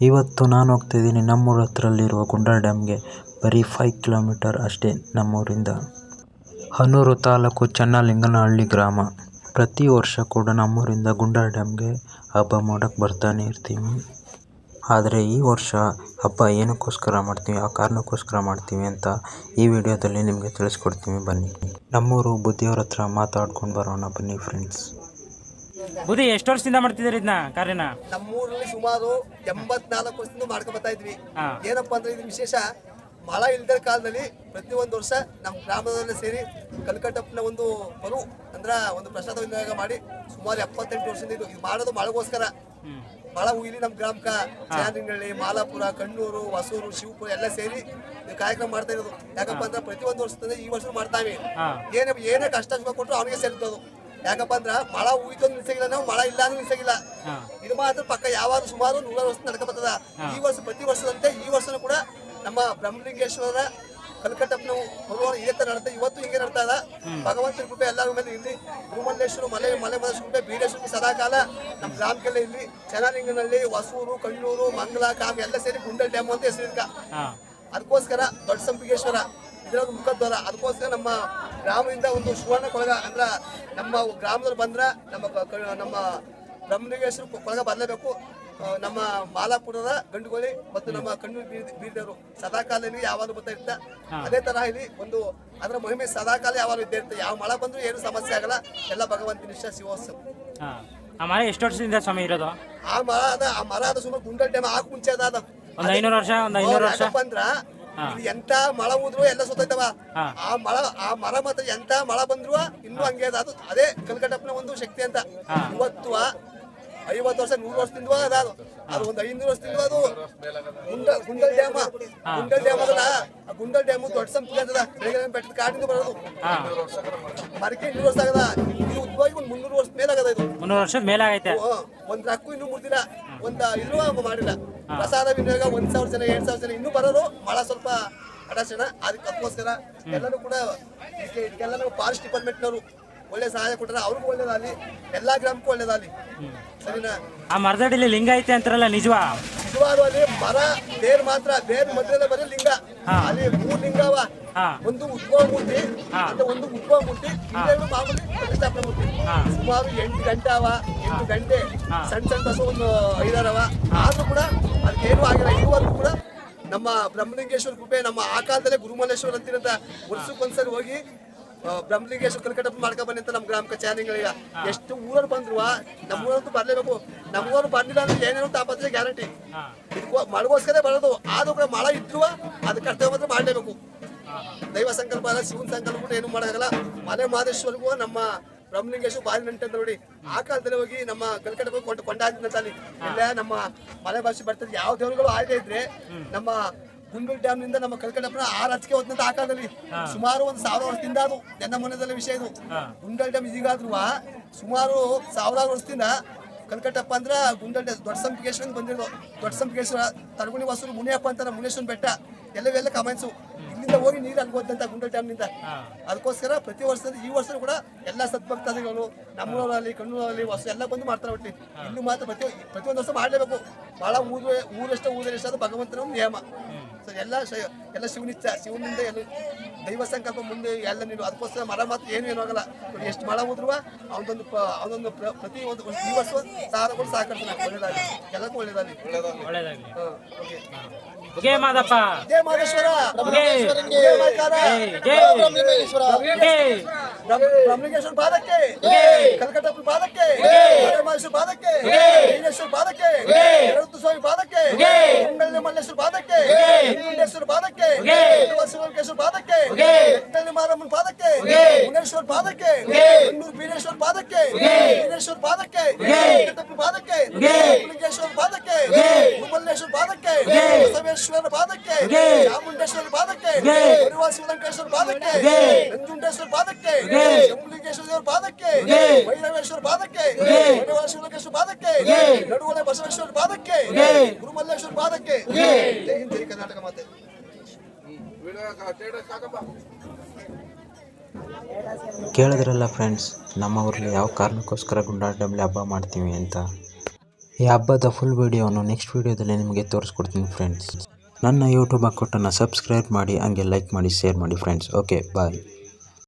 ಇವತ್ತು ನಾನು ಹೋಗ್ತಿದ್ದೀನಿ ನಮ್ಮೂರ ಹತ್ರಲ್ಲಿರುವ ಗುಂಡಾಲ್ ಡ್ಯಾಮ್ಗೆ. ಬರೀ ಫೈವ್ ಕಿಲೋಮೀಟರ್ ಅಷ್ಟೇ ನಮ್ಮೂರಿಂದ. ಹನೂರು ತಾಲೂಕು ಚನ್ನಲಿಂಗನಹಳ್ಳಿ ಗ್ರಾಮ. ಪ್ರತಿ ವರ್ಷ ಕೂಡ ನಮ್ಮೂರಿಂದ ಗುಂಡಾಲ್ ಡ್ಯಾಮ್ಗೆ ಹಬ್ಬ ಮಾಡೋಕ್ಕೆ ಬರ್ತಾನೆ ಇರ್ತೀವಿ. ಆದರೆ ಈ ವರ್ಷ ಹಬ್ಬ ಏನಕ್ಕೋಸ್ಕರ ಮಾಡ್ತೀವಿ, ಆ ಕಾರಣಕ್ಕೋಸ್ಕರ ಮಾಡ್ತೀವಿ ಅಂತ ಈ ವಿಡಿಯೋದಲ್ಲಿ ನಿಮಗೆ ತಿಳಿಸ್ಕೊಡ್ತೀವಿ ಬನ್ನಿ. ನಮ್ಮೂರು ಬುದ್ಧಿಯವ್ರ ಹತ್ರ ಮಾತಾಡ್ಕೊಂಡು ಬರೋಣ ಬನ್ನಿ ಫ್ರೆಂಡ್ಸ್ ಬುದ್ಧಿ ಎಷ್ಟು ವರ್ಷದಿಂದ ಮಾಡ್ತಿದ್ದೀರಿ ಇದನ್ನ ಕಾರ್ಯನ? ನಮ್ಮೂರಲ್ಲಿ ಸುಮಾರು ಎಂಬತ್ನಾಲ್ಕು ವರ್ಷದಿಂದ ಮಾಡ್ಕೊ ಬರ್ತಾ ಇದ್ವಿ. ಹಾ. ಏನಪ್ಪಾ ಅಂದ್ರೆ ಇದು ವಿಶೇಷ ಮಳೆ ಇಲ್ದ ಕಾಲದಲ್ಲಿ ಪ್ರತಿ ಒಂದು ವರ್ಷ ನಮ್ಮ ಗ್ರಾಮದಲ್ಲೇ ಸೇರಿ ಕಲ್ಕಟ್ಟಪ್ಪನ ಒಂದು ಬರು ಅಂದ್ರ ಒಂದು ಪ್ರಸಾದ ವಿನಿಯೋಗ ಮಾಡಿ ಸುಮಾರು ಎಪ್ಪತ್ತೆಂಟು ವರ್ಷದಿಂದ ಇದು ಇದು ಮಾಡೋದು ಮಳೆಗೋಸ್ಕರ. ಹ್ಮ್. ಮಳೆ ಇಲ್ಲಿ ನಮ್ಮ ಗ್ರಾಮಕ ಚಾರಿಂಗಳ್ಳಿ ಮಾಲಾಪುರ ಕಣ್ಣೂರು ಹೊಸೂರು ಶಿವಪುರ ಎಲ್ಲ ಸೇರಿ ಕಾರ್ಯಕ್ರಮ ಮಾಡ್ತಾ ಇರೋದು. ಯಾಕಪ್ಪ ಅಂದ್ರೆ ಪ್ರತಿಯೊಂದು ವರ್ಷದಿಂದ ಈ ವರ್ಷ ಮಾಡ್ತಾವೆ ಹಾ. ಏನೇ ಏನೇ ಕಷ್ಟ ಸುಖ ಕೊಟ್ಟರು ಅವನಿಗೆ ಸೇರ್ತದು ಯಾಕಪ್ಪ ಅಂದ್ರ ಮಳ ಉಯ್ಕೊಂಡು ನಿಲ್ಸಂಗಿಲ್ಲ ನಾವು ಮಳ ಇಲ್ಲ ಅಂದ್ರೆ ನಿಲ್ಸಂಗಿಲ್ಲ. ಇದು ಮಾತ್ರ ಪಕ್ಕ ಯಾವಾಗ ಸುಮಾರು ನೂರಾರು ವರ್ಷ ನಡ್ಕ ಬರ್ತದ. ಈ ವರ್ಷ ಪ್ರತಿ ವರ್ಷದಂತೆ ಈ ವರ್ಷನೂ ಕೂಡ ನಮ್ಮ ಬ್ರಹ್ಮಲಿಂಗೇಶ್ವರ ಕಲ್ಕಟ್ಟಪ್ಪನ ಬರುವ ಇದೇ ತರ ನಡ್ತಾ ಇವತ್ತು ಹಿಂಗೆ ನಡ್ತಾ ಇದ ಭಗವಂತನ ಕೃಪೆ ಎಲ್ಲರ ಮೇಲೆ ಇಲ್ಲಿ ಗುರುಮಲ್ಲೇಶ್ವರ ಮಲೆ ಮಲೆ ಮಹೇಶ್ವರ ಕೃಪೆ ಬೀರೇಶ್ವರ ಸದಾ ಕಾಲ ನಮ್ಮ ಗ್ರಾಮಕ್ಕೆಲ್ಲ ಇಲ್ಲಿ ಚೆನ್ನಲಿಂಗನಲ್ಲಿ ಹೊಸೂರು ಕಣ್ಣೂರು ಮಂಗಲ ಕಾಮ್ ಎಲ್ಲ ಸೇರಿ ಗುಂಡಲ್ ಡ್ಯಾಮ್ ಅಂತ ಹೆಸರು ಇದಕ್ಕ ಅದಕ್ಕೋಸ್ಕರ ದೊಡ್ಡ ಸಂಪಿಗೇಶ್ವರ ಇದರ ಮುಖದ್ವಾರ. ಅದಕ್ಕೋಸ್ಕರ ನಮ್ಮ ಗ್ರಾಮದಿಂದ ಒಂದು ಸುವರ್ಣ ಕೊಳಗ ಅಂದ್ರ ನಮ್ಮ ಗ್ರಾಮದಲ್ಲಿ ಬಂದ್ರ ನಮ್ಮ ನಮ್ಮ ಬ್ರಹ್ಮಲಿಂಗೇಶ್ವರ ಕೊಳಗ ಬರಲೇಬೇಕು. ನಮ್ಮ ಮಾಲಾಪುರದ ಗಂಡುಗೋಳಿ ಮತ್ತು ನಮ್ಮ ಕಣ್ಣು ಬೀರಿದವರು ಬೀರ್ದೇವರು. ಸದಾಕಾಲ ಇಲ್ಲಿ ಯಾವಾಗಲೂ ಬರ್ತಾ ಇರ್ತ ಅದೇ ತರ ಇಲ್ಲಿ ಒಂದು ಅದರ ಮಹಿಮೆ ಸದಾಕಾಲ ಯಾವಾಗಲೂ ಇದ್ದೇ ಇರ್ತದೆ ಯಾವ ಮಳೆ ಬಂದ್ರು ಏನು ಸಮಸ್ಯೆ ಆಗಲ್ಲ. ಎಲ್ಲ ಭಗವಂತನ ಇಷ್ಟ ಶಿವೋತ್ಸವ. ಆ ಮರ ಎಷ್ಟು ವರ್ಷದಿಂದ ಸ್ವಾಮಿ ಇರೋದು? ಆ ಮರ ಅದ ಆ ಮರ ಅದ ಸುಮಾರು ಗುಂಡಲ್ ಟೈಮ್ ಆಗ ಮುಂಚೆ ಅದ ಒಂದು ಐನೂರು ವರ್ಷ ಒಂದು ಐನೂರು ವರ್ಷ? ಬಂದ್ರ ಇದು ಎಂತ ಮಳ ಉದ್ರು ಎಲ್ಲ ಸುತ್ತೈತವ ಆ ಮಳ ಆ ಮರ ಮಾತ್ರ ಎಂತ ಮಳ ಬಂದ್ರು ಇನ್ನೂ ಹಂಗೆ ಅದ. ಅದು ಅದೇ ಕಲ್ಕಟ್ಟಪ್ಪನ ಒಂದು ಶಕ್ತಿ ಅಂತ. ಇವತ್ತು ಐವತ್ತು ವರ್ಷ ನೂರು ವರ್ಷದಿಂದ ಅದ ಅದು. ಅದು ಒಂದು ಐನೂರು ವರ್ಷದಿಂದ ಅದು. ಗುಂಡ ಗುಂಡಲ್ ಡ್ಯಾಮ್. ಗುಂಡಲ್ ಡ್ಯಾಮ್ ಅದಲ್ಲ. ಆ ಗುಂಡಲ್ ಡ್ಯಾಮ್ ದೊಡ್ಡ ಅಂತದ ಬೆಳಗ್ಗೆ ಬೆಟ್ಟದ ಕಾಡಿಂದ ಬರೋದು. ಮರಕ್ಕೆ ಇನ್ನೂರು ವರ್ಷ ಆಗದ. ಇದು ಉದ್ಭವಾಗಿ ಒಂದು ಮುನ್ನೂರು ವರ್ಷ ಮೇಲಾಗದ ಆಗದ ಇದು. ಮುನ್ನೂರು ವರ್ಷ ಮೇಲಾಗೈತೆ. ಒಂದ್ ರಕ್ಕು ಇನ್ನೂ ಮುರ್ದಿಲ್ಲ ಒಂದ್ ಇರುವ ಮಾಡಿಲ್ಲ. ಪ್ರಸಾದ ವಿನಿಯೋಗ ಒಂದ್ ಸಾವಿರ ಜನ ಎರಡ್ ಸಾವಿರ ಜನ ಇನ್ನೂ ಬರೋರು ಬಹಳ ಸ್ವಲ್ಪ ಅಡಚಣ. ಅದಕ್ಕೋಸ್ಕರ ಎಲ್ಲರೂ ಕೂಡ ಇದಕ್ಕೆ ಇದಕ್ಕೆಲ್ಲ ನಾವು ಫಾರೆಸ್ಟ್ ಡಿಪಾರ್ಟ್ಮೆಂಟ್ನವರು ಒಳ್ಳೆ ಸಹಾಯ ಕೊಟ್ಟರೆ ಅವ್ರಿಗೂ ಒಳ್ಳೇದಾಗಲಿ ಎಲ್ಲಾ ಗ್ರಾಮಕ್ಕೂ ಒಳ್ಳೇದಾಗಲಿ. ಸರಿನಾ? ಆ ಮರದಡಿಲಿ ಲಿಂಗ ಐತೆ ಅಂತಾರಲ್ಲ ನಿಜವಾ? ನಿಜವಾಗ್ಲೂ ಅಲ್ಲಿ ಮರ ಬೇರ್ ಮಾತ್ರ ಬೇರ್ ಮಧ್ಯದಲ್ಲಿ ಬರೀ ಲಿಂಗ. ಅಲ್ಲಿ ಮೂರ್ ಲಿಂಗ ಅವ ಹಾ. ಒಂದು ಉದ್ಭವ ಮೂರ್ತಿ ಹಾ. ಮತ್ತೆ ಒಂದು ಉದ್ಭವ ಮೂರ್ತಿ ಇನ್ನೆರಡು ಮಾಮೂಲಿ ಪ್ರತಿಷ್ಠಾಪನೆ ಮೂರ್ತಿ ಹಾ. ಸುಮಾರು ಎಂಟು ಗಂಟೆ ಅವ ಎಂಟು ಗಂಟೆ ಹಾ. ಸಣ್ಣ ಸಣ್ಣ ಬಸ್ ಒಂದು ಐದಾರವ ಆದ್ರೂ ಕೂಡ ಅದಕ್ಕೇನು ಆಗಿಲ್ಲ ಇದುವರೆಗೂ ಕೂಡ ನಮ್ಮ ಬ್ರಹ್ಮಲಿಂಗೇಶ್ವರ ಕೃಪೆ ನಮ್ಮ ಆ ಕಾಲದಲ್ಲೇ ಗುರುಮಲ್ಲೇಶ್ವರ ಅಂತಿರಂತ ವರ್ಷಕ್ಕೊಂದ್ಸರಿ ಹೋಗಿ ಆ, ಕಲ್ಕಟಪ್ಪ ಮಾಡ್ಕೊ ಬನ್ನಿ ಅಂತ ನಮ್ಮ ಗ್ರಾಮ ಕಚೇರಿಗಳಿಗೆ ಎಷ್ಟು ಊರವ್ರು ಬಂದ್ರು ನಮ್ಮೂರಂತೂ ಬರ್ಲೇಬೇಕು. ನಮ್ಮೂರು ಬಂದಿಲ್ಲ ಅಂದ್ರೆ ಏನೇನು ತಾಪತ್ರೆ ಗ್ಯಾರಂಟಿ. ಮಾಡಗೋಸ್ಕರ ಮಳೆಗೋಸ್ಕರ ಬರೋದು. ಆದ್ರೂ ಕೂಡ ಮಳೆ ಇದ್ರು ಅದು ಕರ್ತವ್ಯ ಮಾತ್ರ ಮಾಡಲೇಬೇಕು. ದೈವ ಸಂಕಲ್ಪ ಅಲ್ಲ ಶಿವನ ಸಂಕಲ್ಪ ಕೂಡ ಏನು ಮಾಡೋಲ್ಲ ಮಲೆ ಮಹದೇಶ್ವರಿಗೂ ನಮ್ಮ ಬ್ರಹ್ಮಲಿಂಗೇಶ್ವರ ಬಾರಿ ನಂಟಂತ ನೋಡಿ ಆ ಕಾಲದಲ್ಲಿ ಹೋಗಿ ನಮ್ಮ ಕಲ್ಕಟ್ಟ ಕೊಟ್ಟು ಕೊಂಡು ಕೊಂಡಾಗ್ತಿದ್ದಂತ ಅಲ್ಲಿ ಇಲ್ಲ ನಮ್ಮ ಮಲೆ ಭಾಷೆ ಬರ್ತದೆ. ಯಾವ ದೇವರುಗಳು ಆಯ್ತಾ ಇದ್ರೆ ನಮ್ಮ ಗುಂಡೂರು ಡ್ಯಾಮ್ನಿಂದ ನಮ್ಮ ಕಲ್ಕಟ್ಟಪ್ಪನ ಆ ರಾಜಕೀಯ ಹೊತ್ತಿನಂತ ಆ ಕಾಲದಲ್ಲಿ. ಸುಮಾರು ಒಂದು ಸಾವಿರ ವರ್ಷದಿಂದ ಅದು ನನ್ನ ಮನದಲ್ಲಿ ವಿಷಯ ಇದು. ಗುಂಡಲ್ ಡ್ಯಾಮ್ ಈಗಾದ್ರೂ ಸುಮಾರು ಸಾವಿರಾರು ವರ್ಷದಿಂದ ಕಲ್ಕಟ್ಟಪ್ಪ ಅಂದ್ರೆ ಗುಂಡಲ್ ಡ್ಯಾಮ್ ದೊಡ್ಡ ಸಂಪಿಗೇಶ್ವರ ಬಂದಿರೋದು. ದೊಡ್ಡ ಸಂಪಿಗೇಶ್ವರ ತಡಗುಣಿ ವಾಸರು ಮುನಿಯಪ್ಪ ಅಂತಾರ ಮುನೇಶ್ವರ ಬೆಟ್ಟ ಎಲ್ಲವೆಲ್ಲ ಕಮೆಂಟ್ಸು ಇಲ್ಲಿಂದ ಹೋಗಿ ನೀರು ಅನ್ಬೋದಂತ ಗುಂಡಲ್ ಡ್ಯಾಮ್ನಿಂದ ಅದಕ್ಕೋಸ್ಕರ ಪ್ರತಿ ವರ್ಷದ ಈ ವರ್ಷ ಕೂಡ ಎಲ್ಲ ಸದ್ಭಕ್ತಾದಿಗಳು ನಮ್ಮೂರಲ್ಲಿ ಕಣ್ಣೂರಲ್ಲಿ ಹೊಸ ಎಲ್ಲ ಬಂದು ಮಾಡ್ತಾರೆ ಒಟ್ಟಿ ಇಲ್ಲೂ ಮಾತ್ರ ಪ್ರತಿ ಪ್ರತಿಯೊಂದು ವರ್ಷ ಮಾಡಲೇಬೇಕು. ಭಾಳ ಊರು ಊರೆಷ್ಟ ಊರೆಷ್ಟ ಅದು ಭಗವಂತನ ನಿಯಮ. ಸೊ ಎಲ್ಲ ಶ- ಎಲ್ಲ ಶಿವನಿಚ್ಛ ಶಿವನಿಂದ ಎಲ್ಲ ದೈವ ಸಂಕಲ್ಪ ಮುಂದೆ ಎಲ್ಲ ನೀನು ಅದಕ್ಕೋಸ್ಕರ ಮರ ಮಾತ್ರ ಏನು ಏನು ಆಗಲ್ಲ. ನೋಡಿ ಎಷ್ಟು ಮಳೆ ಹೋದ್ರು ಅವನೊಂದು ಅವನೊಂದು ಪ್ರ- ಪ್ರತಿ ಒಂದು ಈ ವರ್ಷ ಸಾವಿರ ಕೂಡ ಸಹಕರಿಸ್ತಾನೆ ಒಳ್ಳೇದಾಗಲಿ. ಎಲ್ಲಕ್ಕೂ ಒಳ್ಳೇದಾಗಲಿ. ಒಳ್ಳೇದಾಗ್ಲಿ. ಜಯ ಮಾದಪ್ಪ. ಜಯ ಮಾದೇಶ್ವರ. ಬ್ರಹ್ಮಲಿಂಗೇಶ್ವರ. ಪಾದಕ್ಕೆ. ಕಲ್ಕಟ್ಟಪ್ಪ ಪಾದಕ್ಕೆ. ಮಹೇಶ್ವರ ಪಾದಕ್ಕೆ. ಪಾದಕ್ಕೆ. ಸ್ವಾಮಿ ಪಾದಕ್ಕೆ. ಮಲ್ಲೇಶ್ವರ ಪಾದಕ್ಕೆ ಹೆಸರು ಪಾದಕ್ಕೆ ಹೆಸರು ಪಾದಕ್ಕೆ ಮಾರಮ್ಮನ ಪಾದಕ್ಕೆ ಮುನೇಶ್ವರ ಪಾದಕ್ಕೆ ಕಣ್ಣೂರು ಬೀರೇಶ್ವರ ಪಾದಕ್ಕೆ ವೀರೇಶ್ವರ ಪಾದಕ್ಕೆ ಪಾದಕ್ಕೆ ಲಿಂಗೇಶ್ವರ ಪಾದಕ್ಕೆ ಮಲ್ಲೇಶ್ವರ ಪಾದಕ್ಕೆ ಬಸವೇಶ್ವರ ಪಾದಕ್ಕೆ ಚಾಮುಂಡೇಶ್ವರ ಪಾದಕ್ಕೆ ಶಿವಲಂಕೇಶ್ವರ ಪಾದಕ್ಕೆ ನಂಜುಂಡೇಶ್ವರ ಪಾದಕ್ಕೆ ಶಂಭುಲಿಂಗೇಶ್ವರ ದೇವರ ಪಾದಕ್ಕೆ ಭೈರವೇಶ್ವರ ಪಾದಕ್ಕೆ. ಪರಿವಾರ ಶಿವಲಂಕೇಶ್ವರ ಪಾದಕ್ಕೆ. ನಡುವಳೆ ಬಸವೇಶ್ವರ ಪಾದಕ್ಕೆ. ಗುರುಮಲ್ಲೇಶ್ವರ ಪಾದಕ್ಕೆ. ಜೈ ಹಿಂದ್ ಜೈ ಕರ್ನಾಟಕ ಮಾತೆ. ಕೇಳಿದ್ರಲ್ಲ ಫ್ರೆಂಡ್ಸ್ ನಮ್ಮ ಊರಲ್ಲಿ ಯಾವ ಕಾರಣಕ್ಕೋಸ್ಕರ ಗುಂಡಾಟಮ್ಲಿ ಡ್ಯಾಮ್ಲಿ ಹಬ್ಬ ಮಾಡ್ತೀವಿ ಅಂತ? ಈ ಹಬ್ಬದ ಫುಲ್ ವಿಡಿಯೋನು ನೆಕ್ಸ್ಟ್ ವಿಡಿಯೋದಲ್ಲಿ ನಿಮಗೆ ತೋರಿಸ್ಕೊಡ್ತೀನಿ ಫ್ರೆಂಡ್ಸ್ ನನ್ನ ಯೂಟ್ಯೂಬ್ ಅಕೌಂಟನ್ನು ಸಬ್ಸ್ಕ್ರೈಬ್ ಮಾಡಿ ಹಂಗೆ ಲೈಕ್ ಮಾಡಿ ಶೇರ್ ಮಾಡಿ ಫ್ರೆಂಡ್ಸ್ ಓಕೆ ಬಾಯ್